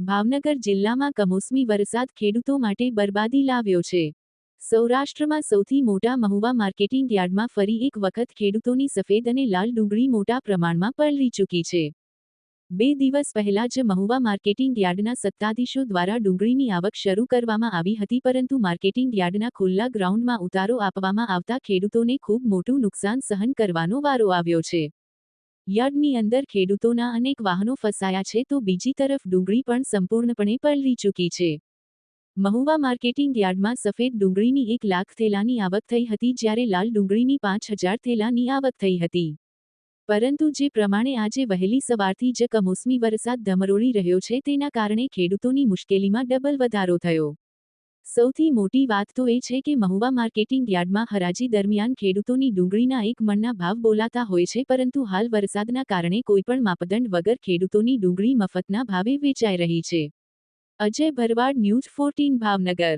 ભાવનગર જિલ્લામાં કમોસમી વરસાદ ખેડૂતો માટે બરબાદી લાવ્યો છે. સૌરાષ્ટ્રમાં સૌથી મોટા મહુવા માર્કેટિંગ યાર્ડમાં ફરી એક વખત ખેડૂતોની સફેદ અને લાલ ડુંગળી મોટા પ્રમાણમાં પલળી ચૂકી છે. બે દિવસ પહેલા જ મહુવા માર્કેટિંગ યાર્ડના સત્તાધીશો દ્વારા ડુંગળીની આવક શરૂ કરવામાં આવી હતી, પરંતુ માર્કેટિંગ યાર્ડના ખુલ્લા ગ્રાઉન્ડમાં ઉતારો આપવામાં આવતા ખેડૂતોને ખૂબ મોટું નુકસાન સહન કરવાનો વારો આવ્યો છે. યાર્ડની અંદર ખેડૂતોના અનેક વાહનો ફસાયા છે તો બીજી તરફ ડુંગળી પણ સંપૂર્ણપણે પલળી ચૂકી છે. મહુવા માર્કેટિંગ યાર્ડમાં સફેદ ડુંગળીની એક લાખ થેલાની આવક થઈ હતી જ્યારે લાલ ડુંગળીની પાંચ હજાર થેલાની આવક થઈ હતી. પરંતુ જે પ્રમાણે આજે વહેલી સવારથી જ કમોસમી વરસાદ ધમરોળી રહ્યો છે તેના કારણે ખેડૂતોની મુશ્કેલીમાં ડબલ વધારો થયો. સૌથી મોટી વાત તો એ છે કે મહુવા માર્કેટિંગ યાર્ડમાં હરાજી દરમિયાન ખેડૂતોની ડુંગળીના એક મણના ભાવ બોલાતા હોય છે, પરંતુ હાલ વરસાદના કારણે કોઈપણ માપદંડ વગર ખેડૂતોની ડુંગળી મફતના ભાવે વેચાઈ રહી છે. Ajay Bharwad, news fourteen, Bhavnagar.